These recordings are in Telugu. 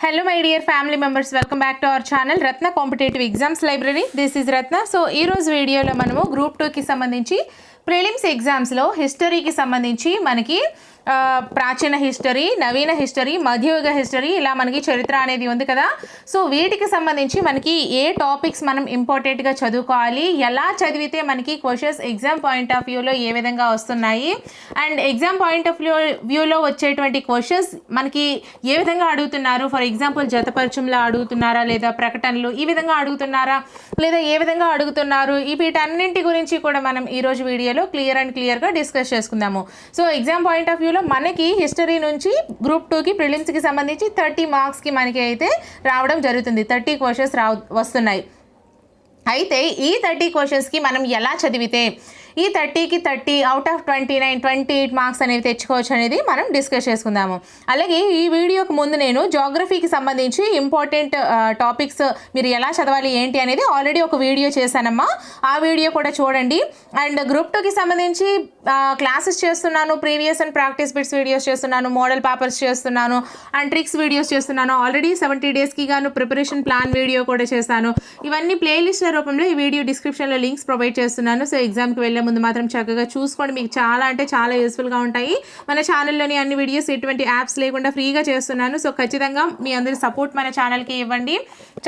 Hello my dear family members welcome back to our channel Ratna competitive exams library this is Ratna so ఈ రోజు వీడియోలో మనము గ్రూప్ టూకి సంబంధించి ప్రిలిమ్స్ ఎగ్జామ్స్లో హిస్టరీకి సంబంధించి మనకి ప్రాచీన హిస్టరీ నవీన హిస్టరీ మధ్యయుగ హిస్టరీ ఇలా మనకి చరిత్ర అనేది ఉంది కదా. సో వీటికి సంబంధించి మనకి ఏ టాపిక్స్ మనం ఇంపార్టెంట్గా చదువుకోవాలి ఎలా చదివితే మనకి క్వశ్చన్స్ ఎగ్జామ్ పాయింట్ ఆఫ్ వ్యూలో ఏ విధంగా వస్తున్నాయి and exam point of view వ్యూలో వచ్చేటువంటి క్వశ్చన్స్ మనకి ఏ విధంగా అడుగుతున్నారు? ఫర్ ఎగ్జాంపుల్ జతపరచంలో అడుగుతున్నారా లేదా ప్రకటనలు ఈ విధంగా అడుగుతున్నారా లేదా ఏ విధంగా అడుగుతున్నారు? ఈ వీటన్నింటి గురించి కూడా మనం ఈరోజు వీడియోలో క్లియర్ అండ్ క్లియర్గా డిస్కస్ చేసుకుందాము. సో ఎగ్జామ్ పాయింట్ ఆఫ్ వ్యూలో మనకి హిస్టరీ నుంచి గ్రూప్ టూకి ప్రిలిమ్స్కి సంబంధించి థర్టీ మార్క్స్కి మనకి అయితే రావడం జరుగుతుంది. థర్టీ క్వశ్చన్స్ రా వస్తున్నాయి. అయితే ఈ థర్టీ క్వశ్చన్స్కి మనం ఎలా చదివితే ఈ థర్టీకి thirty out of twenty nine twenty eight marks అనేవి తెచ్చుకోవచ్చు అనేది మనం డిస్కస్ చేసుకుందాము. అలాగే ఈ వీడియోకి ముందు నేను జాగ్రఫీకి సంబంధించి ఇంపార్టెంట్ టాపిక్స్ మీరు ఎలా చదవాలి ఏంటి అనేది ఆల్రెడీ ఒక వీడియో చేశానమ్మా. ఆ వీడియో కూడా చూడండి. అండ్ గ్రూప్ టూకి సంబంధించి క్లాసెస్ చేస్తున్నాను previous and practice bits videos చేస్తున్నాను మోడల్ పేపర్స్ చేస్తున్నాను అండ్ ట్రిక్స్ వీడియోస్ చేస్తున్నాను. ఆల్రెడీ సెవెంటీ డేస్కి గాను ప్రిపరేషన్ ప్లాన్ వీడియో కూడా చేశాను. ఇవన్నీ ప్లేలిస్ట్ల రూపంలో ఈ వీడియో డిస్క్రిప్షన్లో లింక్స్ ప్రొవైడ్ చేస్తున్నాను. సో ఎగ్జామ్కి వెళ్ళే ముందు మాత్రం చక్కగా చూసుకోండి. మీకు చాలా అంటే చాలా యూస్ఫుల్గా ఉంటాయి. మన ఛానల్లోని అన్ని వీడియోస్ ఎటువంటి యాప్స్ లేకుండా ఫ్రీగా చేస్తున్నాను. సో ఖచ్చితంగా మీ అందరి సపోర్ట్ మన ఛానల్కి ఇవ్వండి.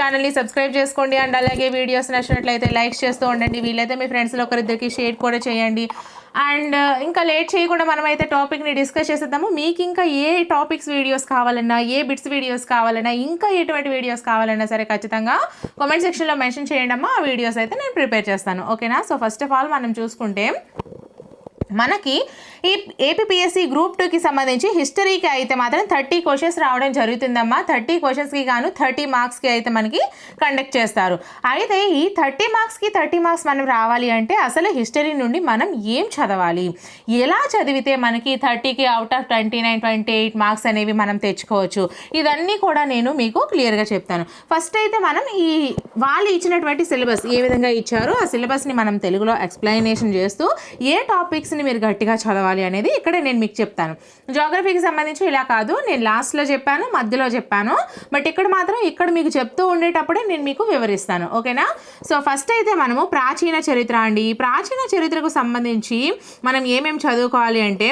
ఛానల్ని సబ్స్క్రైబ్ చేసుకోండి. అండ్ అలాగే వీడియోస్ నచ్చినట్లయితే లైక్స్ చేస్తూ ఉండండి. వీలైతే మీ ఫ్రెండ్స్లో ఒకరిద్దరికి షేర్ కూడా చేయండి. అండ్ ఇంకా లేట్ చేయకుండా మనమైతే టాపిక్ని డిస్కస్ చేసేద్దాము. మీకు ఇంకా ఏ టాపిక్స్ వీడియోస్ కావాలన్నా ఏ బిట్స్ వీడియోస్ కావాలన్నా ఇంకా ఎటువంటి వీడియోస్ కావాలన్నా సరే ఖచ్చితంగా కామెంట్ సెక్షన్లో మెన్షన్ చేయండి అమ్మా ఆ వీడియోస్ అయితే నేను ప్రిపేర్ చేస్తాను. ఓకేనా సో ఫస్ట్ ఆఫ్ ఆల్ మనం చూసుకుంటే మనకి ఈ ఏపీఎస్సి గ్రూప్ టూకి సంబంధించి హిస్టరీకి అయితే మాత్రం థర్టీ క్వశ్చన్స్ రావడం జరుగుతుందమ్మా. థర్టీ క్వశ్చన్స్కి గాను థర్టీ మార్క్స్కి అయితే మనకి కండక్ట్ చేస్తారు. అయితే ఈ థర్టీ మార్క్స్కి థర్టీ మార్క్స్ మనం రావాలి అంటే అసలు హిస్టరీ నుండి మనం ఏం చదవాలి? ఎలా చదివితే మనకి థర్టీకి out of twenty nine twenty eight marks అనేవి మనం తెచ్చుకోవచ్చు? ఇదన్నీ కూడా నేను మీకు క్లియర్గా చెప్తాను. ఫస్ట్ అయితే మనం ఈ వాళ్ళు ఇచ్చినటువంటి సిలబస్ ఏ విధంగా ఇచ్చారో ఆ సిలబస్ని మనం తెలుగులో ఎక్స్ప్లెయినేషన్ చేస్తూ ఏ టాపిక్స్ని మీరు గట్టిగా చదవాలి అనేది ఇక్కడ నేను మీకు చెప్తాను. జాగ్రఫీకి సంబంధించి ఇలా కాదు నేను లాస్ట్లో చెప్పాను మధ్యలో చెప్పాను. బట్ ఇక్కడ మాత్రం ఇక్కడ మీకు చెప్తూ ఉండేటప్పుడే నేను మీకు వివరిస్తాను. ఓకేనా సో ఫస్ట్ అయితే మనము ప్రాచీన చరిత్ర అండి. ప్రాచీన చరిత్రకు సంబంధించి మనం ఏమేమి చదువుకోవాలి అంటే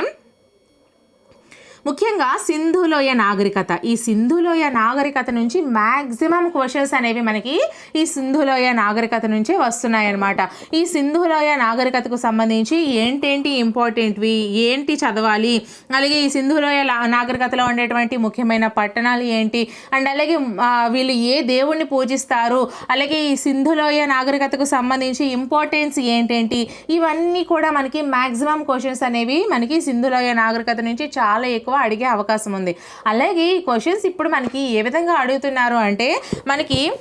ముఖ్యంగా సింధులోయ నాగరికత. ఈ సింధులోయ నాగరికత నుంచి మ్యాక్సిమం క్వశ్చన్స్ అనేవి మనకి ఈ సింధులోయ నాగరికత నుంచే వస్తున్నాయన్నమాట. ఈ సింధులోయ నాగరికతకు సంబంధించి ఏంటేంటి ఇంపార్టెంట్వి? ఏంటి చదవాలి? అలాగే ఈ సింధులోయ లా- నాగరికతలో ఉండేటువంటి ముఖ్యమైన పట్టణాలు ఏంటి? అండ్ అలాగే వీళ్ళు ఏ దేవుణ్ణి పూజిస్తారు? అలాగే ఈ సింధులోయ నాగరికతకు సంబంధించి ఇంపార్టెన్స్ ఏంటేంటి? ఇవన్నీ కూడా మనకి మ్యాక్సిమం క్వశ్చన్స్ అనేవి మనకి సింధులోయ నాగరికత నుంచి చాలా ఎక్కువ అడిగే అవకాశం ఉంది. అలాగే ఈ క్వశ్చన్స్ ఇప్పుడు మనకి ఏ విధంగా అడుగుతున్నారు అంటే మనకి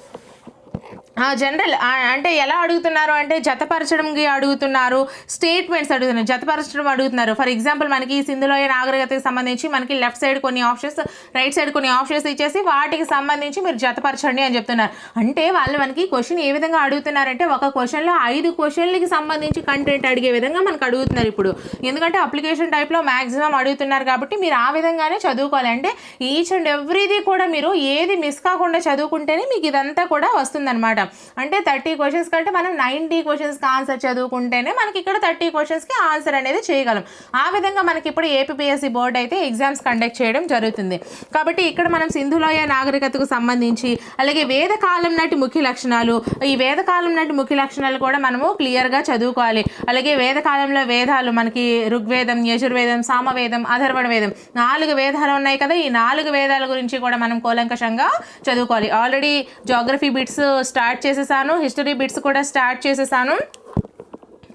జనరల్ అంటే ఎలా అడుగుతున్నారు? అంటే జతపరచడంకి అడుగుతున్నారు స్టేట్మెంట్స్ అడుగుతున్నారు జతపరచడం అడుగుతున్నారు. ఫర్ ఎగ్జాంపుల్ మనకి సింధులోయ నాగరికతకి సంబంధించి మనకి లెఫ్ట్ సైడ్ కొన్ని ఆప్షన్స్ రైట్ సైడ్ కొన్ని ఆప్షన్స్ ఇచ్చేసి వాటికి సంబంధించి మీరు జతపరచండి అని చెప్తున్నారు. అంటే వాళ్ళు మనకి క్వశ్చన్ ఏ విధంగా అడుగుతున్నారంటే ఒక క్వశ్చన్లో ఐదు క్వశ్చన్లకి సంబంధించి కంటెంట్ అడిగే విధంగా మనకు అడుగుతున్నారు ఇప్పుడు. ఎందుకంటే అప్లికేషన్ టైప్లో మ్యాక్సిమం అడుగుతున్నారు కాబట్టి మీరు ఆ విధంగానే చదువుకోవాలి. అంటే ఈచ్ అండ్ ఎవ్రీది కూడా మీరు ఏది మిస్ కాకుండా చదువుకుంటేనే మీకు ఇదంతా కూడా వస్తుందన్నమాట. అంటే థర్టీ క్వశ్చన్స్ కంటే మనం నైంటీ క్వశ్చన్స్కి ఆన్సర్ చదువుకుంటేనే మనకి ఇక్కడ థర్టీ క్వశ్చన్స్కి ఆన్సర్ అనేది చేయగలం. ఆ విధంగా మనకి ఇప్పుడు ఏపీఎస్సీ బోర్డు అయితే ఎగ్జామ్స్ కండక్ట్ చేయడం జరుగుతుంది. కాబట్టి ఇక్కడ మనం సింధులోయ నాగరికతకు సంబంధించి అలాగే వేదకాలం నాటి ముఖ్య లక్షణాలు ఈ వేదకాలం నాటి ముఖ్య లక్షణాలు కూడా మనము క్లియర్గా చదువుకోవాలి. అలాగే వేదకాలంలో వేదాలు మనకి ఋగ్వేదం యజుర్వేదం సామవేదం అధర్వణ వేదం నాలుగు వేదాలు ఉన్నాయి కదా ఈ నాలుగు వేదాల గురించి కూడా మనం కూలంకషంగా చదువుకోవాలి. ఆల్రెడీ జాగ్రఫీ బిట్స్ స్టార్ట్ చేసేసాను. హిస్టరీ బిట్స్ కూడా స్టార్ట్ చేసేసాను.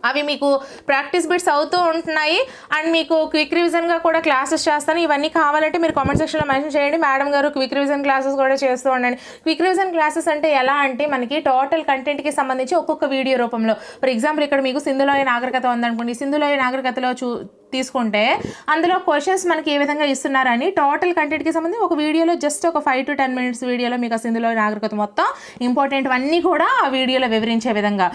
అవి మీకు ప్రాక్టీస్ బిట్స్ అవుతూ ఉంటున్నాయి. అండ్ మీకు క్విక్ రివిజన్గా కూడా క్లాసెస్ చేస్తాను. ఇవన్నీ కావాలంటే మీరు కామెంట్ సెక్షన్లో మెన్షన్ చేయండి. మేడం గారు క్విక్ రివిజన్ క్లాసెస్ కూడా చేస్తూ ఉండండి. క్విక్ రివిజన్ క్లాసెస్ అంటే ఎలా అంటే మనకి టోటల్ కంటెంట్కి సంబంధించి ఒక్కొక్క వీడియో రూపంలో. ఫర్ ఎగ్జాంపుల్ ఇక్కడ మీకు సింధులోయ నాగరికత ఉందనుకోండి. సింధులోయ నాగరికతలో చూ తీసుకుంటే అందులో క్వశ్చన్స్ మనకి ఏ విధంగా ఇస్తున్నారని టోటల్ కంటెంట్కి సంబంధించి ఒక వీడియోలో జస్ట్ ఒక ఫైవ్ టు టెన్ మినిట్స్ వీడియోలో మీకు అసలు ఇందులో నాగరికత మొత్తం ఇంపార్టెంట్ అన్నీ కూడా ఆ వీడియోలో వివరించే విధంగా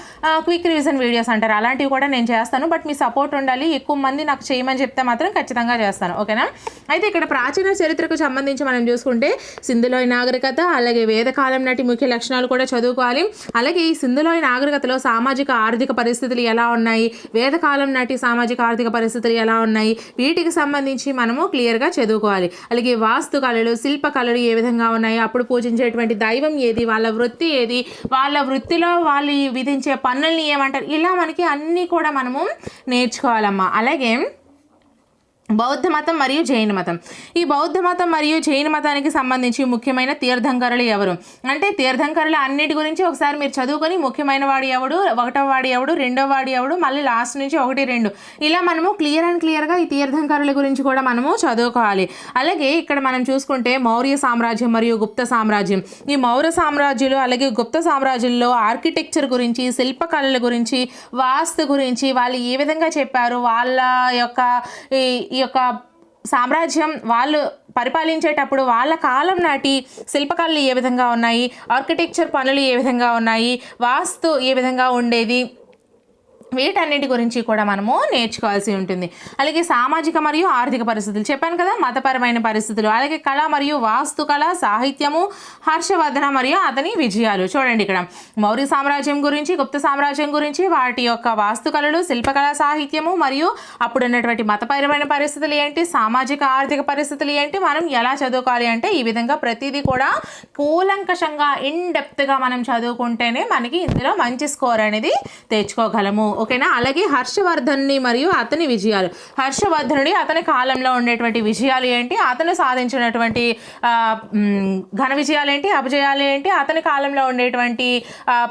క్విక్ రివిజన్ వీడియోస్ అంటారు. అలాంటివి కూడా నేను చేస్తాను. బట్ మీ సపోర్ట్ ఉండాలి. ఎక్కువ మంది నాకు చేయమని చెప్తే మాత్రం ఖచ్చితంగా చేస్తాను. ఓకేనా అయితే ఇక్కడ ప్రాచీన చరిత్రకు సంబంధించి మనం చూసుకుంటే సింధులోయ నాగరికత అలాగే వేదకాలం నాటి ముఖ్య లక్షణాలు కూడా చదువుకోవాలి. అలాగే ఈ సింధులోయ నాగరికతలో సామాజిక ఆర్థిక పరిస్థితులు ఎలా ఉన్నాయి? వేదకాలం నాటి సామాజిక ఆర్థిక పరిస్థితులు ఎలా ఉన్నాయి? వీటికి సంబంధించి మనము క్లియర్గా చదువుకోవాలి. అలాగే వాస్తు కళలు శిల్ప కళలు ఏ విధంగా ఉన్నాయి? అప్పుడు పూజించేటువంటి దైవం ఏది? వాళ్ళ వృత్తి ఏది? వాళ్ళ వృత్తిలో వాళ్ళు విధించే పన్నుల్ని ఏమంటారు? ఇలా మనకి అన్నీ కూడా మనము నేర్చుకోవాలమ్మా. అలాగే బౌద్ధ మతం మరియు జైన మతం. ఈ బౌద్ధ మతం మరియు జైన మతానికి సంబంధించి ముఖ్యమైన తీర్థంకరులు ఎవరు? అంటే తీర్థంకరులు అన్నిటి గురించి ఒకసారి మీరు చదువుకొని ముఖ్యమైన వాడు ఎవడు ఒకటో వాడు ఎవడు రెండో వాడు ఎవడు మళ్ళీ లాస్ట్ నుంచి ఒకటి రెండు. ఇలా మనము క్లియర్ అండ్ క్లియర్గా ఈ తీర్థంకరుల గురించి కూడా మనము చదువుకోవాలి. అలాగే ఇక్కడ మనం చూసుకుంటే మౌర్య సామ్రాజ్యం మరియు గుప్త సామ్రాజ్యం. ఈ మౌర్య సామ్రాజ్యాలు అలాగే గుప్త సామ్రాజ్యంలో ఆర్కిటెక్చర్ గురించి శిల్పకళల గురించి వాస్తు గురించి వాళ్ళు ఏ విధంగా చెప్పారు? వాళ్ళ యొక్క ఈ ఈ యొక్క సామ్రాజ్యం వాళ్ళు పరిపాలించేటప్పుడు వాళ్ళ కాలం నాటి శిల్పకళలు ఏ విధంగా ఉన్నాయి? ఆర్కిటెక్చర్ పనులు ఏ విధంగా ఉన్నాయి? వాస్తు ఏ విధంగా ఉండేది? వీటన్నిటి గురించి కూడా మనము నేర్చుకోవాల్సి ఉంటుంది. అలాగే సామాజిక మరియు ఆర్థిక పరిస్థితులు. చెప్పాను కదా మతపరమైన పరిస్థితులు. అలాగే కళ మరియు వాస్తుకళ సాహిత్యము హర్షవర్ధన మరియు అతని విజయాలు. చూడండి ఇక్కడ. మౌర్య సామ్రాజ్యం గురించి గుప్త సామ్రాజ్యం గురించి వాటి యొక్క వాస్తు కళలు శిల్పకళ సాహిత్యము మరియు అప్పుడు ఉన్నటువంటి మతపరమైన పరిస్థితులు ఏంటి సామాజిక ఆర్థిక పరిస్థితులు ఏంటి మనం ఎలా చదువుకోవాలి అంటే ఈ విధంగా ప్రతిదీ కూడా కూలంకషంగా ఇన్ డెప్త్గా మనం చదువుకుంటేనే మనకి ఇందులో మంచి స్కోర్ అనేది తెచ్చుకోగలము. ఓకేనా? అలాగే హర్షవర్ధన్ని మరియు అతని విజయాలు. హర్షవర్ధనుడి అతని కాలంలో ఉండేటువంటి విజయాలు ఏంటి? అతను సాధించినటువంటి ఘన విజయాలు ఏంటి? అపజయాలు ఏంటి? అతని కాలంలో ఉండేటువంటి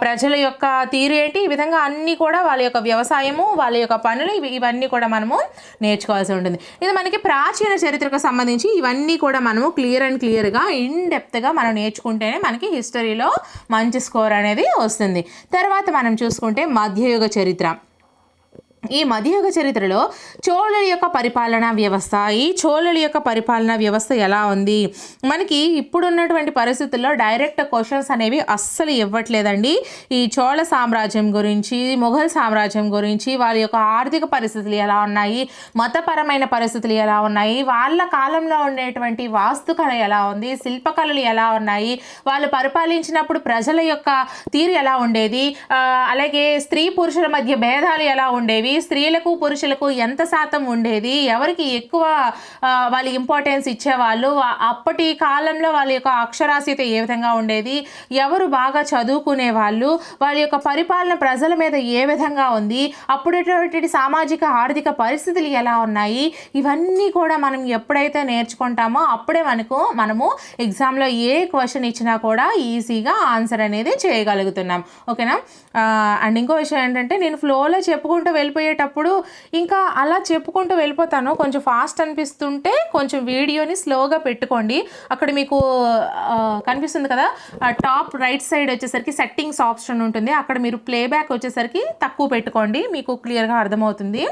ప్రజల యొక్క తీరు ఏంటి? ఈ విధంగా అన్నీ కూడా వాళ్ళ యొక్క వ్యవసాయము వాళ్ళ యొక్క పనులు ఇవన్నీ కూడా మనము నేర్చుకోవాల్సి ఉంటుంది. ఇది మనకి ప్రాచీన చరిత్రకు సంబంధించి ఇవన్నీ కూడా మనము క్లియర్ అండ్ క్లియర్గా ఇన్ డెప్త్గా మనం నేర్చుకుంటేనే మనకి హిస్టరీలో మంచి స్కోర్ అనేది వస్తుంది. తర్వాత మనం చూసుకుంటే మధ్యయుగ చరిత్ర. ఈ మధ్యయుగ చరిత్రలో చోళుల యొక్క పరిపాలనా వ్యవస్థ ఈ చోళుల యొక్క పరిపాలనా వ్యవస్థ ఎలా ఉంది? మనకి ఇప్పుడున్నటువంటి పరిస్థితుల్లో డైరెక్ట్ క్వశ్చన్స్ అనేవి అస్సలు ఇవ్వట్లేదండి. ఈ చోళ సామ్రాజ్యం గురించి మొఘల్ సామ్రాజ్యం గురించి వాళ్ళ యొక్క ఆర్థిక పరిస్థితులు ఎలా ఉన్నాయి మతపరమైన పరిస్థితులు ఎలా ఉన్నాయి వాళ్ళ కాలంలో ఉండేటువంటి వాస్తుకళ ఎలా ఉంది శిల్పకళలు ఎలా ఉన్నాయి వాళ్ళు పరిపాలించినప్పుడు ప్రజల యొక్క తీరు ఎలా ఉండేది అలాగే స్త్రీ పురుషుల మధ్య భేదాలు ఎలా ఉండేవి స్త్రీలకు పురుషులకు ఎంత శాతం ఉండేది? ఎవరికి ఎక్కువ వాళ్ళు ఇంపార్టెన్స్ ఇచ్చేవాళ్ళు? అప్పటి కాలంలో వాళ్ళ యొక్క అక్షరాస్యత ఏ విధంగా ఉండేది? ఎవరు బాగా చదువుకునే వాళ్ళు వాళ్ళ యొక్క పరిపాలన ప్రజల మీద ఏ విధంగా ఉంది? అప్పుడేటువంటి సామాజిక ఆర్థిక పరిస్థితులు ఎలా ఉన్నాయి? ఇవన్నీ కూడా మనం ఎప్పుడైతే నేర్చుకుంటామో అప్పుడే మనకు మనము ఎగ్జామ్లో ఏ క్వశ్చన్ ఇచ్చినా కూడా ఈజీగా ఆన్సర్ అనేది చేయగలుగుతున్నాం. ఓకేనా? అండ్ ఇంకో విషయం ఏంటంటే నేను ఫ్లోలో చెప్పుకుంటూ వెళ్ళిపోయేటప్పుడు ఇంకా అలా చెప్పుకుంటూ వెళ్ళిపోతాను. కొంచెం ఫాస్ట్ అనిపిస్తుంటే కొంచెం వీడియోని స్లోగా పెట్టుకోండి. అక్కడ మీకు కనిపిస్తుంది కదా టాప్ రైట్ సైడ్ వచ్చేసరికి సెట్టింగ్స్ ఆప్షన్ ఉంటుంది. అక్కడ మీరు ప్లేబ్యాక్ వచ్చేసరికి తక్కువ పెట్టుకోండి. మీకు క్లియర్గా అర్థమవుతుంది.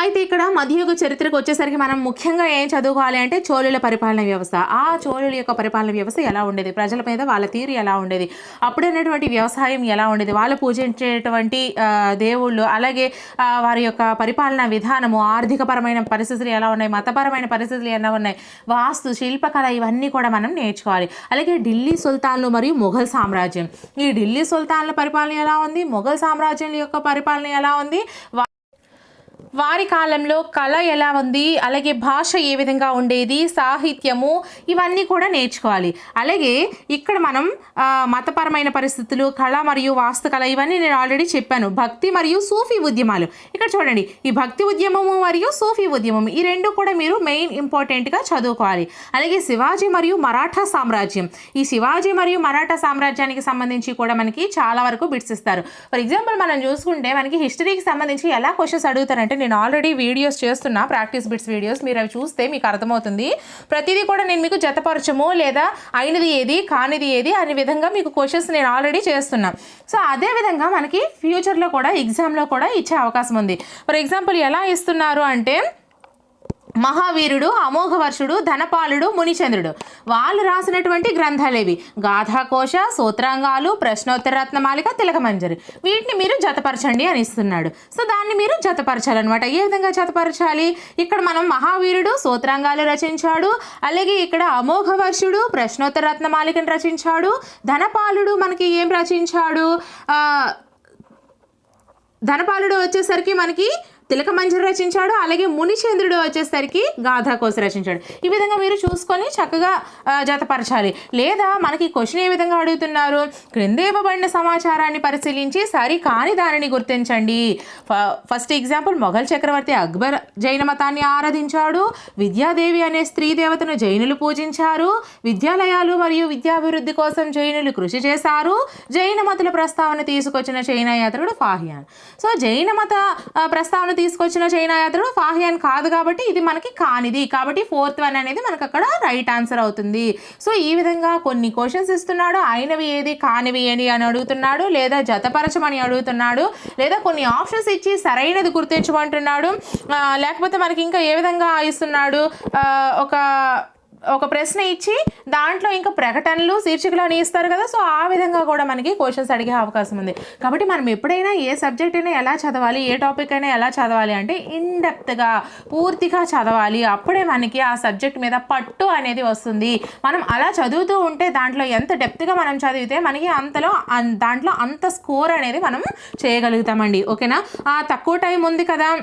అయితే ఇక్కడ మధ్యయుగ చరిత్రకు వచ్చేసరికి మనం ముఖ్యంగా ఏం చదువుకోవాలి అంటే చోళుల పరిపాలన వ్యవస్థ. ఆ చోళుల యొక్క పరిపాలన వ్యవస్థ ఎలా ఉండేది? ప్రజల మీద వాళ్ళ తీరు ఎలా ఉండేది? అప్పుడున్నటువంటి వ్యవసాయం ఎలా ఉండేది? వాళ్ళు పూజించేటువంటి దేవుళ్ళు అలాగే వారి యొక్క పరిపాలన విధానము ఆర్థికపరమైన పరిస్థితులు ఎలా ఉన్నాయి? మతపరమైన పరిస్థితులు ఎలా ఉన్నాయి? వాస్తు శిల్పకళ ఇవన్నీ కూడా మనం నేర్చుకోవాలి. అలాగే ఢిల్లీ సుల్తాన్లు మరియు మొఘల్ సామ్రాజ్యం. ఈ ఢిల్లీ సుల్తాన్ల పరిపాలన ఎలా ఉంది? మొఘల్ సామ్రాజ్యం యొక్క పరిపాలన ఎలా ఉంది? వారి కాలంలో కళ ఎలా ఉంది? అలాగే భాష ఏ విధంగా ఉండేది? సాహిత్యము ఇవన్నీ కూడా నేర్చుకోవాలి. అలాగే ఇక్కడ మనం మతపరమైన పరిస్థితులు కళ మరియు వాస్తుకళ ఇవన్నీ నేను ఆల్రెడీ చెప్పాను. భక్తి మరియు సూఫీ ఉద్యమాలు. ఇక్కడ చూడండి ఈ భక్తి ఉద్యమము మరియు సూఫీ ఉద్యమం ఈ రెండు కూడా మీరు మెయిన్ ఇంపార్టెంట్గా చదువుకోవాలి. అలాగే శివాజీ మరియు మరాఠా సామ్రాజ్యం. ఈ శివాజీ మరియు మరాఠా సామ్రాజ్యానికి సంబంధించి కూడా మనకి చాలా వరకు బిట్స్ ఇస్తారు. ఫర్ ఎగ్జాంపుల్ మనం చూసుకుంటే మనకి హిస్టరీకి సంబంధించి ఎలా క్వశ్చన్స్ అడుగుతారంటే అంటే నేను ఆల్రెడీ వీడియోస్ చేస్తున్నా ప్రాక్టీస్ బిట్స్ వీడియోస్ మీరు అవి చూస్తే మీకు అర్థమవుతుంది. ప్రతిదీ కూడా నేను మీకు జతపరచము లేదా అయినది ఏది కానిది ఏది అనే విధంగా మీకు క్వశ్చన్స్ నేను ఆల్రెడీ చేస్తున్నా. సో అదే విధంగా మనకి ఫ్యూచర్లో కూడా ఎగ్జామ్లో కూడా ఇచ్చే అవకాశం ఉంది. ఫర్ ఎగ్జాంపుల్ ఎలా ఇస్తున్నారు అంటే మహావీరుడు అమోఘవర్షుడు ధనపాలుడు మునిచంద్రుడు. వాళ్ళు రాసినటువంటి గ్రంథాలేవి. గాథాకోశ సూత్రాంగాలు ప్రశ్నోత్తర రత్నమాలిక తిలకమంజరి వీటిని మీరు జతపరచండి అని ఇస్తున్నాడు. సో దాన్ని మీరు జతపరచాలన్నమాట. ఏ విధంగా జతపరచాలి? ఇక్కడ మనం మహావీరుడు సూత్రాంగాలు రచించాడు. అలాగే ఇక్కడ అమోఘవర్షుడు ప్రశ్నోత్తర రత్నమాలికను రచించాడు. ధనపాలుడు మనకి ఏం రచించాడు? ధనపాలుడు వచ్చేసరికి మనకి తిలకమంజరి రచించాడు అలాగే మునిచంద్రుడు వచ్చేసరికి గాథాకోశ రచించాడు. ఈ విధంగా మీరు చూసుకొని చక్కగా జతపరచాలి. లేదా మనకి క్వశ్చన్ ఏ విధంగా అడుగుతున్నారు? క్రింద ఇవ్వబడిన సమాచారాన్ని పరిశీలించి సరి కాని దానిని గుర్తించండి. ఫ- ఫస్ట్ ఎగ్జాంపుల్ మొఘల్ చక్రవర్తి అక్బర్ జైన మతాన్ని ఆరాధించాడు. విద్యాదేవి అనే స్త్రీ దేవతను జైనులు పూజించారు. విద్యాలయాలు మరియు విద్యాభివృద్ధి కోసం జైనులు కృషి చేశారు. జైన మతుల ప్రస్తావన తీసుకొచ్చిన చైనా యాత్రుడు ఫాహియాన్. సో జైన మత ప్రస్తావన తీసుకొచ్చిన చైనా యాత్రను ఫాహియాన్ కాదు కాబట్టి ఇది మనకి కానిది. కాబట్టి ఫోర్త్ వన్ అనేది మనకు అక్కడ రైట్ ఆన్సర్ అవుతుంది. సో ఈ విధంగా కొన్ని క్వశ్చన్స్ ఇస్తున్నాడు. అయినవి ఏది కానివి ఏది అని అడుగుతున్నాడు. లేదా జతపరచమని అడుగుతున్నాడు. లేదా కొన్ని ఆప్షన్స్ ఇచ్చి సరైనది గుర్తించమంటున్నాడు. లేకపోతే మనకి ఇంకా ఏ విధంగా ఇస్తున్నాడు? ఒక ఒక ప్రశ్న ఇచ్చి దాంట్లో ఇంకా ప్రకటనలు శీర్షికలు అని ఇస్తారు కదా సో ఆ విధంగా కూడా మనకి క్వశ్చన్స్ అడిగే అవకాశం ఉంది. కాబట్టి మనం ఎప్పుడైనా ఏ సబ్జెక్ట్ అయినా ఎలా చదవాలి ఏ టాపిక్ అయినా ఎలా చదవాలి అంటే ఇన్డెప్త్గా పూర్తిగా చదవాలి. అప్పుడే మనకి ఆ సబ్జెక్ట్ మీద పట్టు అనేది వస్తుంది. మనం అలా చదువుతూ ఉంటే దాంట్లో ఎంత డెప్త్గా మనం చదివితే మనకి అంతలో అన్- దాంట్లో అంత స్కోర్ అనేది మనం చేయగలుగుతామండి. ఓకేనా? తక్కువ టైం ఉంది కదా.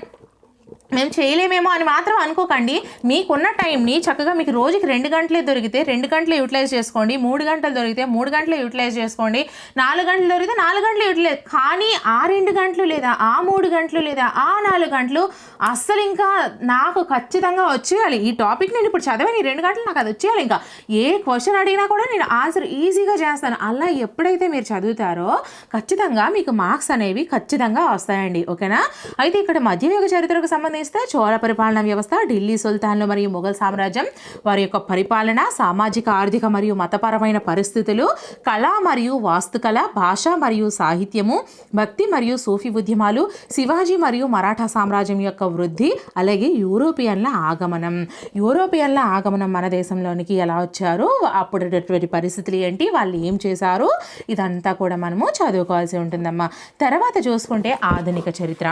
మేము చేయలేమేమో అని మాత్రం అనుకోకండి. మీకున్న టైంని చక్కగా మీకు రోజుకి రెండు గంటలే దొరికితే రెండు గంటలు యూటిలైజ్ చేసుకోండి. మూడు గంటలు దొరికితే మూడు గంటలు యూటిలైజ్ చేసుకోండి. నాలుగు గంటలు దొరికితే నాలుగు గంటలు యూటిలైజ్ కానీ ఆ రెండు గంటలు లేదా ఆ మూడు గంటలు లేదా ఆ నాలుగు గంటలు అస్సలు ఇంకా నాకు ఖచ్చితంగా వచ్చేయాలి. ఈ టాపిక్ నేను ఇప్పుడు చదివాను. ఈ రెండు గంటలు నాకు అది వచ్చేయాలి ఇంకా. ఏ క్వశ్చన్ అడిగినా కూడా నేను ఆన్సర్ ఈజీగా చేస్తాను. అలా ఎప్పుడైతే మీరు చదువుతారో ఖచ్చితంగా మీకు మార్క్స్ అనేవి ఖచ్చితంగా వస్తాయండి. ఓకేనా? అయితే ఇక్కడ మధ్యయుగ చరిత్రకు సంబంధిస్తే చోళ పరిపాలన వ్యవస్థ ఢిల్లీ సుల్తాన్లు మరియు మొఘల్ సామ్రాజ్యం వారి యొక్క పరిపాలన సామాజిక ఆర్థిక మరియు మతపరమైన పరిస్థితులు కళ మరియు వాస్తుకళ భాష మరియు సాహిత్యము భక్తి మరియు సూఫీ ఉద్యమాలు శివాజీ మరియు మరాఠా సామ్రాజ్యం యొక్క వృద్ధి అలాగే యూరోపియన్ల ఆగమనం. యూరోపియన్ల ఆగమనం మన దేశంలోనికి ఎలా వచ్చారు? అప్పుడటువంటి పరిస్థితులు ఏంటి? వాళ్ళు ఏం చేశారు? ఇదంతా కూడా మనము చదువుకోవాల్సి ఉంటుందమ్మా. తర్వాత చూసుకుంటే ఆధునిక చరిత్ర.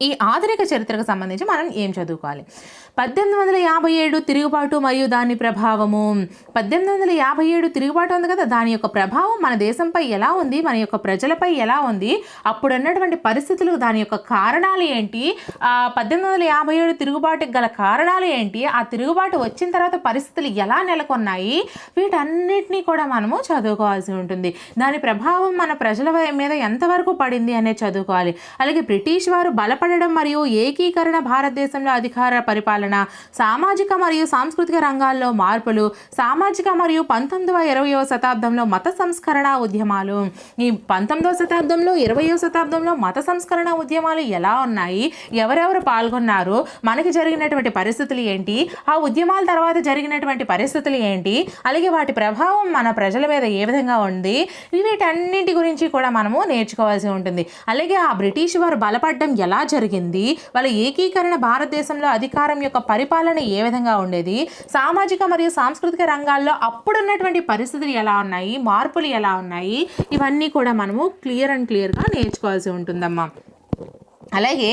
ఈ ఆధునిక చరిత్రకు సంబంధించి మనం ఏం చదువుకోవాలి? పద్దెనిమిది వందల యాభై ఏడు తిరుగుబాటు మరియు దాని ప్రభావము. పద్దెనిమిది వందల యాభై ఏడు తిరుగుబాటు ఉంది కదా దాని యొక్క ప్రభావం మన దేశంపై ఎలా ఉంది మన యొక్క ప్రజలపై ఎలా ఉంది అప్పుడు ఉన్నటువంటి పరిస్థితులు దాని యొక్క కారణాలు ఏంటి ఆ పద్దెనిమిది వందల యాభై ఏడు తిరుగుబాటుకి గల కారణాలు ఏంటి ఆ తిరుగుబాటు వచ్చిన తర్వాత పరిస్థితులు ఎలా నెలకొన్నాయి వీటన్నిటినీ కూడా మనము చదువుకోవాల్సి ఉంటుంది. దాని ప్రభావం మన ప్రజల మీద ఎంతవరకు పడింది అనేది చదువుకోవాలి. అలాగే బ్రిటిష్ వారు బలపడడం మరియు ఏకీకరణ భారతదేశంలో అధికార పరిపాలన సామాజిక మరియు సాంస్కృతిక రంగాల్లో మార్పులు సామాజిక మరియు పంతొమ్మిదవ ఇరవయవ శతాబ్దంలో మత సంస్కరణ ఉద్యమాలు. ఈ పంతొమ్మిదవ శతాబ్దంలో ఇరవయో శతాబ్దంలో మత సంస్కరణ ఉద్యమాలు ఎలా ఉన్నాయి? ఎవరెవరు పాల్గొన్నారు? మనకి జరిగినటువంటి పరిస్థితులు ఏంటి? ఆ ఉద్యమాల తర్వాత జరిగినటువంటి పరిస్థితులు ఏంటి? అలాగే వాటి ప్రభావం మన ప్రజల మీద ఏ విధంగా ఉంది? వీటన్నింటి గురించి కూడా మనము నేర్చుకోవాల్సి ఉంటుంది. అలాగే ఆ బ్రిటిష్ వారు బలపడడం ఎలా జరిగింది? వాళ్ళ ఏకీకరణ భారతదేశంలో అధికారం యొక్క పరిపాలన ఏ విధంగా ఉండేది? సామాజిక మరియు సాంస్కృతిక రంగాల్లో అప్పుడున్నటువంటి పరిస్థితులు ఎలా ఉన్నాయి? మార్పులు ఎలా ఉన్నాయి? ఇవన్నీ కూడా మనము క్లియర్ అండ్ క్లియర్గా నేర్చుకోవాల్సి ఉంటుందమ్మా. అలాగే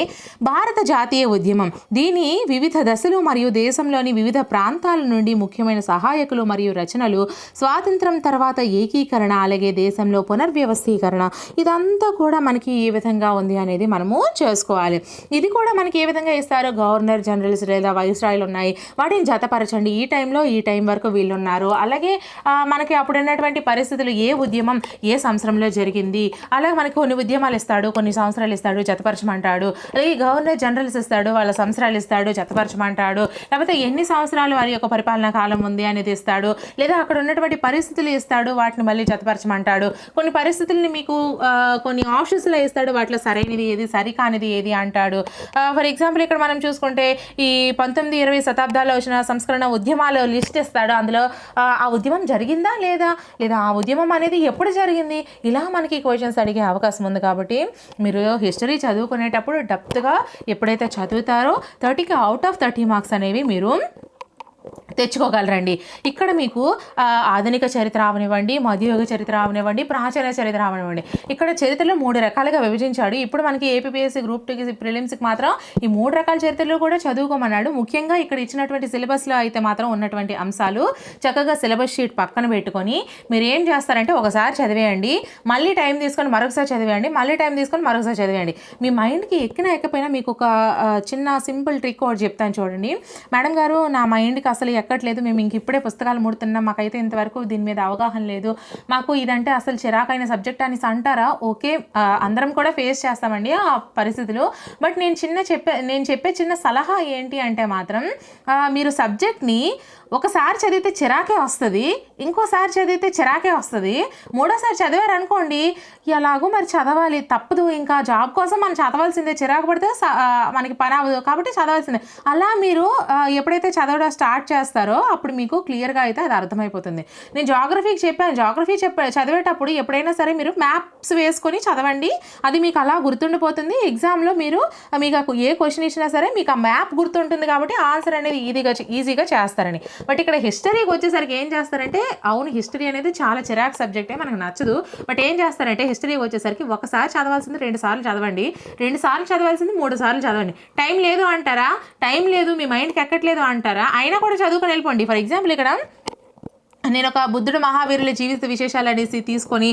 భారత జాతీయ ఉద్యమం. దీని వివిధ దశలు మరియు దేశంలోని వివిధ ప్రాంతాల నుండి ముఖ్యమైన సహాయకులు మరియు రచనలు స్వాతంత్రం తర్వాత ఏకీకరణ అలాగే దేశంలో పునర్వ్యవస్థీకరణ. ఇదంతా కూడా మనకి ఏ విధంగా ఉంది అనేది మనము చేసుకోవాలి. ఇది కూడా మనకి ఏ విధంగా ఇస్తారో గవర్నర్ జనరల్స్ లేదా వైస్రాయలు ఉన్నాయి. వాటిని జతపరచండి. ఈ టైంలో ఈ టైం వరకు వీళ్ళు ఉన్నారు అలాగే మనకి అప్పుడు ఉన్నటువంటి పరిస్థితులు ఏ ఉద్యమం ఏ సంవత్సరంలో జరిగింది? అలాగే మనకి కొన్ని ఉద్యమాలు ఇస్తాడు కొన్ని సంవత్సరాలు ఇస్తాడు జతపరచమంటాడు చదవమంటాడు అలాగే గవర్నర్ జనరల్స్ ఇస్తాడు వాళ్ళ సంవత్సరాలు ఇస్తాడు జతపరచమంటాడు లేకపోతే ఎన్ని సంవత్సరాలు వారి యొక్క పరిపాలనా కాలం ఉంది అనేది ఇస్తాడు లేదా అక్కడ ఉన్నటువంటి పరిస్థితులు ఇస్తాడు వాటిని మళ్ళీ జతపరచమంటాడు. కొన్ని పరిస్థితుల్ని మీకు కొన్ని ఆప్షన్స్లో ఇస్తాడు వాటిలో సరైనది ఏది సరికానిది ఏది అంటాడు. ఫర్ ఎగ్జాంపుల్ ఇక్కడ మనం చూసుకుంటే ఈ పంతొమ్మిది ఇరవై శతాబ్దాల్లో వచ్చిన సంస్కరణ ఉద్యమాలు లిస్ట్ ఇస్తాడు. అందులో ఆ, ఉద్యమం జరిగిందా లేదా? లేదా ఆ ఉద్యమం అనేది ఎప్పుడు జరిగింది? ఇలా మనకి క్వశ్చన్స్ అడిగే అవకాశం ఉంది కాబట్టి మీరు హిస్టరీ చదువుకునే అనేటప్పుడు డెప్త్గా ఎప్పుడైతే చదువుతారో థర్టీకి అవుట్ ఆఫ్ థర్టీ మార్క్స్ అనేవి మీరు తెచ్చుకోగలరండి. ఇక్కడ మీకు ఆధునిక చరిత్ర అవనివ్వండి మధ్యయుగ చరిత్ర అవనివ్వండి ప్రాచీన చరిత్ర అవనివ్వండి. ఇక్కడ చరిత్రలో మూడు రకాలుగా విభజించాడు. ఇప్పుడు మనకి ఏపీఎస్సీ గ్రూప్ టూకి ప్రిలిమ్స్కి మాత్రం ఈ మూడు రకాల చరిత్రలు కూడా చదువుకోమన్నాడు. ముఖ్యంగా ఇక్కడ ఇచ్చినటువంటి సిలబస్లో అయితే మాత్రం ఉన్నటువంటి అంశాలు చక్కగా సిలబస్ షీట్ పక్కన పెట్టుకొని మీరు ఏం చేస్తారంటే ఒకసారి చదివేయండి మళ్ళీ టైం తీసుకొని మరొకసారి చదివేయండి మళ్ళీ టైం తీసుకొని మరొకసారి చదివేయండి. మీ మైండ్కి ఎక్కినా ఎక్కపోయినా మీకు ఒక చిన్న సింపుల్ ట్రిక్ ఒకటి చెప్తాను చూడండి. మేడం గారు నా మైండ్కి అసలు ఎక్కట్లేదు మేము ఇంక ఇప్పుడే పుస్తకాలు ముడుతున్నాం. మాకైతే ఇంతవరకు దీని మీద అవగాహన లేదు. మాకు ఇదంటే అసలు చిరాకైన సబ్జెక్ట్ అనేసి అంటారా? ఓకే అందరం కూడా ఫేస్ చేస్తామండి ఆ పరిస్థితులు. బట్ నేను చిన్న చెప్పే నేను చెప్పే చిన్న సలహా ఏంటి అంటే మాత్రం మీరు సబ్జెక్ట్ని ఒకసారి చదివితే చిరాకే వస్తుంది ఇంకోసారి చదివితే చిరాకే వస్తుంది. మూడోసారి చదివారు అనుకోండి ఎలాగో మరి చదవాలి తప్పదు. ఇంకా జాబ్ కోసం మనం చదవాల్సిందే చిరాకు పడితే స- మనకి పని అవ్వదు కాబట్టి చదవాల్సిందే. అలా మీరు ఎప్పుడైతే చదవడం స్టార్ట్ చేస్తారో అప్పుడు మీకు క్లియర్గా అయితే అది అర్థమైపోతుంది. నేను జాగ్రఫీకి చెప్పాను జాగ్రఫీ చెప్ప చదివేటప్పుడు ఎప్పుడైనా సరే మీరు మ్యాప్స్ వేసుకొని చదవండి. అది మీకు అలా గుర్తుండిపోతుంది. ఎగ్జామ్లో మీరు మీకు ఏ క్వశ్చన్ ఇచ్చినా సరే మీకు ఆ మ్యాప్ గుర్తుంటుంది కాబట్టి ఆన్సర్ అనేది ఈజీగా ఈజీగా చేస్తారని. బట్ ఇక్కడ హిస్టరీకి వచ్చేసరికి ఏం చేస్తారంటే అవును హిస్టరీ అనేది చాలా చిరాకు సబ్జెక్టే మనకు నచ్చదు. బట్ ఏం చేస్తారంటే హిస్టరీకి వచ్చేసరికి ఒకసారి చదవాల్సింది రెండు సార్లు చదవండి. రెండు సార్లు చదవాల్సింది మూడు సార్లు చదవండి. టైం లేదు అంటారా? టైం లేదు మీ మైండ్కి ఎక్కట్లేదు అంటారా? అయినా కూడా చదువుకొని వెళ్ళిపోండి. ఫర్ ఎగ్జాంపుల్ ఇక్కడ నేను ఒక బుద్ధుడు మహావీరుల జీవిత విశేషాలు అనేసి తీసుకొని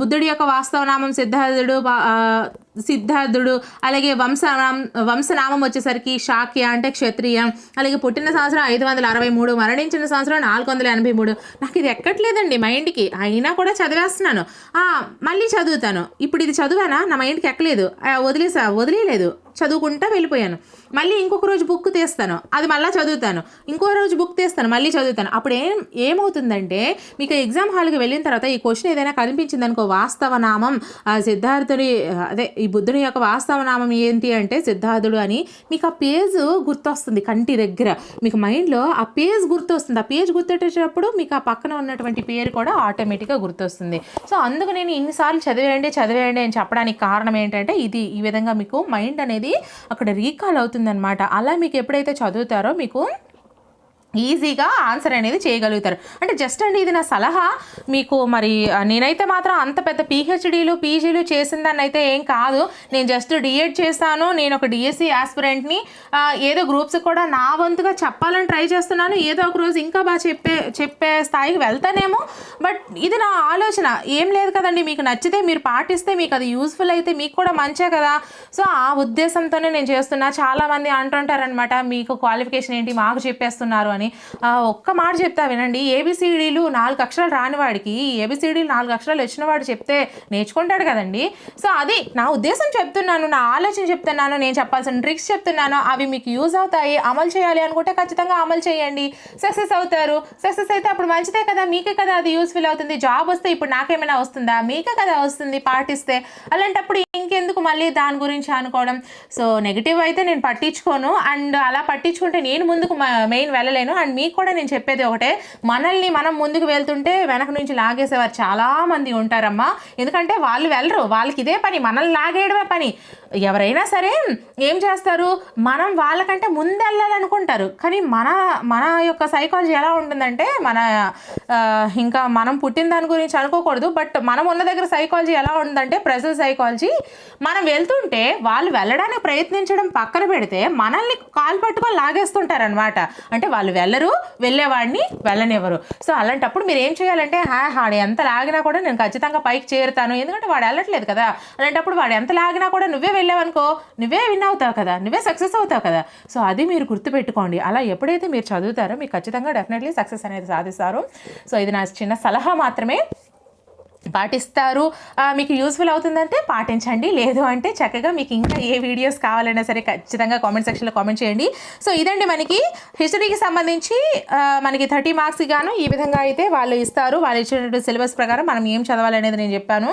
బుద్ధుడి యొక్క వాస్తవనామం సిద్ధార్థుడు సిద్ధార్థుడు అలాగే వంశనామ వంశనామం వచ్చేసరికి శాక్య అంటే క్షత్రియ అలాగే పుట్టిన సంవత్సరం ఐదు వందల అరవై మూడు మరణించిన సంవత్సరం నాలుగు వందల ఎనభై మూడు. నాకు ఇది ఎక్కట్లేదండి మైండ్కి. అయినా కూడా చదివేస్తున్నాను. మళ్ళీ చదువుతాను. ఇప్పుడు ఇది చదివానా? నా మైండ్కి ఎక్కలేదు. వదిలేసా? వదిలేయలేదు. చదువుకుంటా వెళ్ళిపోయాను. మళ్ళీ ఇంకొక రోజు బుక్ తీస్తాను. అది మళ్ళీ చదువుతాను. ఇంకో రోజు బుక్ తీస్తాను. మళ్ళీ చదువుతాను. అప్పుడు ఏం ఏమవుతుందంటే మీకు ఎగ్జామ్ హాల్కి వెళ్ళిన తర్వాత ఈ క్వశ్చన్ ఏదైనా కనిపించింది అనుకో వాస్తవ నామం సిద్ధార్థుడి అదే ఈ ఈ బుద్ధుని యొక్క వాస్తవ నామం ఏంటి అంటే సిద్ధార్థుడు అని. మీకు ఆ పేజ్ గుర్తొస్తుంది కంటి దగ్గర. మీకు మైండ్లో ఆ పేజ్ గుర్తొస్తుంది. ఆ పేజ్ గుర్తొచ్చేటప్పుడు మీకు ఆ పక్కన ఉన్నటువంటి పేరు కూడా ఆటోమేటిక్గా గుర్తొస్తుంది. సో అందుకు నేను ఇన్నిసార్లు చదివేయండి చదివేయండి అని చెప్పడానికి కారణం ఏంటంటే ఇది. ఈ విధంగా మీకు మైండ్ అనేది అక్కడ రీకాల్ అవుతుందన్నమాట. అలా మీకు ఎప్పుడైతే చదువుతారో మీకు ఈజీగా ఆన్సర్ అనేది చేయగలుగుతారు. అంటే జస్ట్ అండి ఇది నా సలహా. మీకు మరి నేనైతే మాత్రం అంత పెద్ద పిహెచ్డీలు పీజీలు చేసిందని అయితే ఏం కాదు. నేను జస్ట్ డిఎడ్ చేశాను. నేను ఒక డిఎస్సి ఆస్పిరెంట్ని ఏదో గ్రూప్స్ కూడా నా వంతుగా చెప్పాలని ట్రై చేస్తున్నాను. ఏదో ఒక రోజు ఇంకా బాగా చెప్పే చెప్పే స్థాయికి వెళ్తానేమో. బట్ ఇది నా ఆలోచన. ఏం లేదు కదండి. మీకు నచ్చితే మీరు పాటిస్తే మీకు అది యూస్ఫుల్ అయితే మీకు కూడా మంచే కదా. సో ఆ ఉద్దేశంతోనే నేను చేస్తున్నా. చాలామంది అంటుంటారనమాట మీకు క్వాలిఫికేషన్ ఏంటి? మాకు చెప్పేస్తున్నారు అని. ఆ, ఒక్క మాట చెప్తా వినండి. ఏబిసిడీలు నాలుగు అక్షరాలు రాని వాడికి ఏబిసిడీలు నాలుగు అక్షరాలు వచ్చిన వాడు చెప్తే నేర్చుకుంటాడు కదండి. సో అది నా ఉద్దేశం చెప్తున్నాను నా ఆలోచన చెప్తున్నాను నేను చెప్పాల్సిన ట్రిక్స్ చెప్తున్నాను అవి మీకు యూజ్ అవుతాయి అమలు చేయాలి అనుకుంటే ఖచ్చితంగా అమలు చేయండి. సక్సెస్ అవుతారు. సక్సెస్ అయితే అప్పుడు మంచిదే కదా మీకే కదా అది యూస్ఫుల్ అవుతుంది. జాబ్ వస్తే ఇప్పుడు నాకేమైనా వస్తుందా? మీకే కదా వస్తుంది పాటిస్తే. అలాంటప్పుడు ఇంకెందుకు మళ్ళీ దాని గురించి అనుకోవడం? సో నెగిటివ్ అయితే నేను పట్టించుకోను. అండ్ అలా పట్టించుకుంటే నేను ముందుకు మెయిన్ వెళ్ళలేను. అండ్ మీకు కూడా నేను చెప్పేది ఒకటే మనల్ని మనం ముందుకు వెళ్తుంటే వెనక నుంచి లాగేసేవారు చాలామంది ఉంటారమ్మా. ఎందుకంటే వాళ్ళు వెళ్ళరు వాళ్ళకి ఇదే పని మనల్ని లాగేయడమే పని. ఎవరైనా సరే ఏం చేస్తారు? మనం వాళ్ళకంటే ముందెళ్ళాలనుకుంటారు. కానీ మన మన యొక్క సైకాలజీ ఎలా ఉంటుందంటే మన ఇంకా మనం పుట్టిన దాని గురించి అనుకోకూడదు. బట్ మనం ఉన్న దగ్గర సైకాలజీ ఎలా ఉంటుందంటే ప్రజల సైకాలజీ మనం వెళ్తుంటే వాళ్ళు వెళ్ళడానికి ప్రయత్నించడం పక్కన పెడితే మనల్ని కాలు పట్టుకొని లాగేస్తుంటారనమాట అంటే వాళ్ళు వెళ్ళరు వెళ్ళేవాడిని వెళ్ళనివ్వరు. సో అలాంటప్పుడు మీరు ఏం చేయాలంటే హా వాడు ఎంత లాగినా కూడా నేను ఖచ్చితంగా పైకి చేరుతాను. ఎందుకంటే వాడు వెళ్ళట్లేదు కదా. అలాంటప్పుడు వాడు ఎంత లాగినా కూడా నువ్వే వెళ్ళావనుకో నువ్వే విన్ అవుతావు కదా నువ్వే సక్సెస్ అవుతావు కదా. సో అది మీరు గుర్తుపెట్టుకోండి. అలా ఎప్పుడైతే మీరు చదువుతారో మీకు ఖచ్చితంగా డెఫినెట్లీ సక్సెస్ అనేది సాధిస్తారు. సో ఇది నా చిన్న సలహా మాత్రమే. పాటిస్తారు. మీకు యూస్ఫుల్ అవుతుందంటే పాటించండి. లేదు అంటే చక్కగా మీకు ఇంకా ఏ వీడియోస్ కావాలన్నా సరే ఖచ్చితంగా కామెంట్ సెక్షన్లో కామెంట్ చేయండి. సో ఇదండి మనకి హిస్టరీకి సంబంధించి మనకి థర్టీ మార్క్స్ గాను ఈ విధంగా అయితే వాళ్ళు ఇస్తారు. వాళ్ళు ఇచ్చినటువంటి సిలబస్ ప్రకారం మనం ఏం చదవాలనేది నేను చెప్పాను.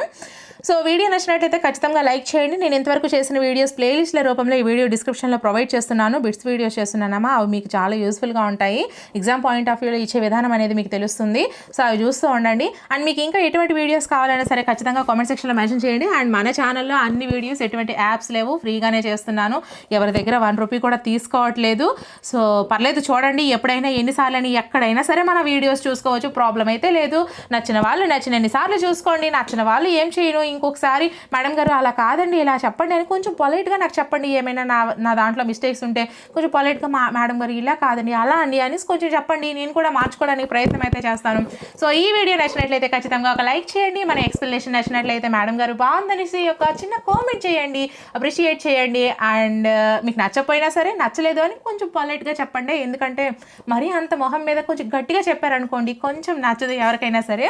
సో వీడియో నచ్చినట్లయితే ఖచ్చితంగా లైక్ చేయండి. నేను ఇంతవరకు చేసిన వీడియోస్ ప్లేలిస్ట్ల రూపంలో ఈ వీడియో డిస్క్రిప్షన్లో ప్రొవైడ్ చేస్తున్నాను. బిట్స్ వీడియోస్ చేస్తున్నానమ్మా. అవి మీకు చాలా యూస్ఫుల్గా ఉంటాయి. ఎగ్జామ్ పాయింట్ ఆఫ్ వ్యూలో ఇచ్చే విధానం అనేది మీకు తెలుస్తుంది. సో అవి చూస్తూ ఉండండి. అండ్ మీకు ఇంకా ఎటువంటి వీడియోస్ కావాలన్నా సరే ఖచ్చితంగా కామెంట్ సెక్షన్లో మెన్షన్ చేయండి. అండ్ మన ఛానల్లో అన్ని వీడియోస్ ఎటువంటి యాప్స్ లేవు. ఫ్రీగానే చేస్తున్నాను. ఎవరి దగ్గర వన్ రూపీ కూడా తీసుకోవట్లేదు. సో పర్లేదు చూడండి. ఎప్పుడైనా ఎన్నిసార్లు అని ఎక్కడైనా సరే మన వీడియోస్ చూసుకోవచ్చు. ప్రాబ్లం అయితే లేదు. నచ్చిన వాళ్ళు నచ్చిన ఎన్నిసార్లు చూసుకోండి. నచ్చిన వాళ్ళు ఏం చేయను. ఇంకొకసారి మేడం గారు అలా కాదండి ఇలా చెప్పండి అని కొంచెం పొలైట్గా నాకు చెప్పండి ఏమైనా నా నా దాంట్లో మిస్టేక్స్ ఉంటే కొంచెం పొలైట్గా మా మేడం గారు ఇలా కాదండి అలా అండి అని కొంచెం చెప్పండి నేను కూడా మార్చుకోవడానికి ప్రయత్నం అయితే చేస్తాను. సో ఈ వీడియో నచ్చినట్లయితే ఖచ్చితంగా ఒక లైక్ చేయండి మన ఎక్స్ప్లెనేషన్ నచ్చినట్లయితే మేడం గారు బాగుందనేసి ఒక చిన్న కామెంట్ చేయండి అప్రిషియేట్ చేయండి అండ్ మీకు నచ్చకపోయినా సరే నచ్చలేదు అని కొంచెం పొలైట్గా చెప్పండి. ఎందుకంటే మరీ అంత మొహం మీద కొంచెం గట్టిగా చెప్పారనుకోండి కొంచెం నచ్చదు ఎవరికైనా సరే.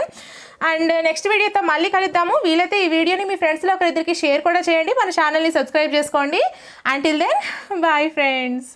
అండ్ నెక్స్ట్ వీడియోతో మళ్ళీ కలుద్దాము. వీలైతే ఈ వీడియోని మీ ఫ్రెండ్స్లో ఒకరిద్దరికి షేర్ కూడా చేయండి. మన ఛానల్ని సబ్స్క్రైబ్ చేసుకోండి. Until then bye friends